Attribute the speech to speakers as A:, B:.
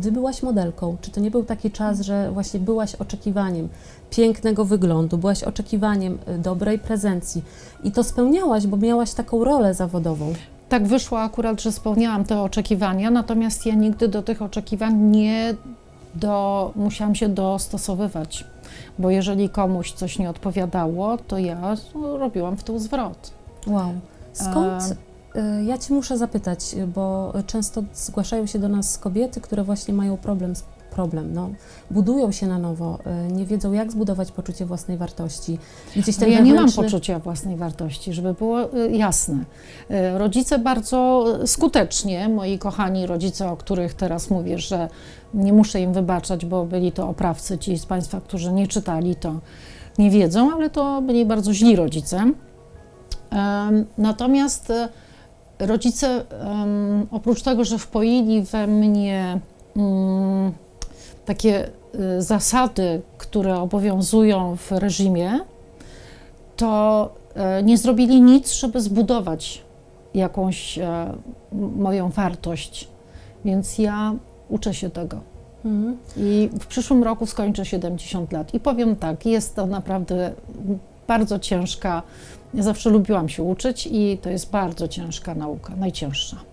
A: gdy byłaś modelką, czy to nie był taki czas, że właśnie byłaś oczekiwaniem pięknego wyglądu, byłaś oczekiwaniem y, dobrej prezencji i to spełniałaś, bo miałaś taką rolę zawodową.
B: Tak wyszło akurat, że spełniałam te oczekiwania, natomiast ja nigdy do tych oczekiwań nie do, musiałam się dostosowywać, bo jeżeli komuś coś nie odpowiadało, to ja no, robiłam w tył zwrot.
A: Wow. Skąd? Y, Ja Cię muszę zapytać, y, bo często zgłaszają się do nas kobiety, które właśnie mają problem, z- problem no, budują się na nowo, y, nie wiedzą jak zbudować poczucie własnej wartości. Gdzieś
B: No
A: ten
B: ja nie mam
A: wewnętrzny-
B: poczucia własnej wartości, żeby było jasne. Rodzice bardzo skutecznie, moi kochani rodzice, o których teraz mówię, że nie muszę im wybaczać, bo byli to oprawcy, ci z Państwa, którzy nie czytali, to nie wiedzą, ale to byli bardzo źli rodzice. Natomiast rodzice, em, oprócz tego, że wpoili we mnie mm, takie y, zasady, które obowiązują w reżimie, to e, nie zrobili nic, żeby zbudować jakąś m- moją wartość. Więc ja uczę się tego.
A: Mhm.
B: I w przyszłym roku skończę 70 lat. I powiem tak, jest to naprawdę bardzo ciężka. Ja zawsze lubiłam się uczyć i to jest bardzo ciężka nauka, najcięższa.